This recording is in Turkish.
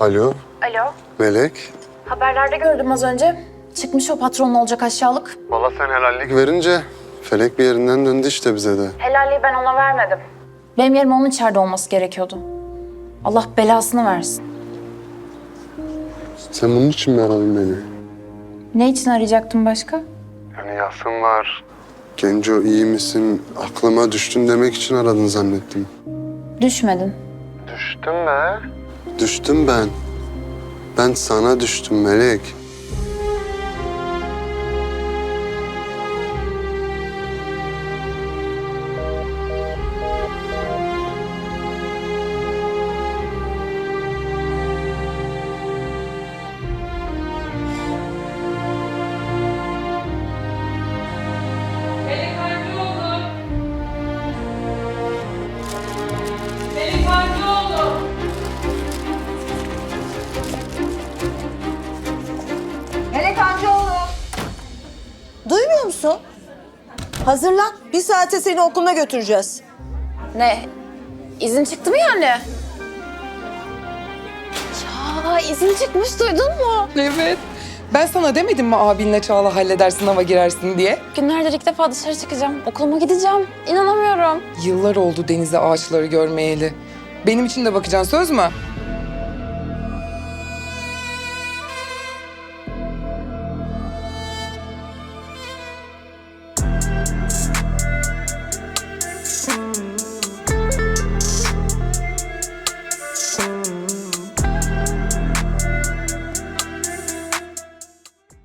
Alo, Alo. Melek. Haberlerde gördüm az önce. Çıkmış o patronun olacak aşağılık. Valla sen helallik verince felek bir yerinden döndü işte bize de. Helali ben ona vermedim. Benim yerim onun içeride olması gerekiyordu. Allah belasını versin. Sen bunun için mi aradın beni? Ne için arayacaktım başka? Yani yasın var, Genco iyi misin? Aklıma düştün demek için aradın zannettim. Düşmedin. Düştüm be. Düştüm ben. Ben sana düştüm Melek. Melek Amcaoğlu. Duymuyor musun? Hazırlan. Bir saate seni okuluna götüreceğiz. Ne? İzin çıktı mı yani? Ya izin çıkmış duydun mu? Evet. Ben sana demedim mi abinle Çağla halleder sınava girersin diye? Günlerdir ilk defa dışarı çıkacağım. Okuluma gideceğim. İnanamıyorum. Yıllar oldu denize ağaçları görmeyeli. Benim için de bakacaksın söz mü?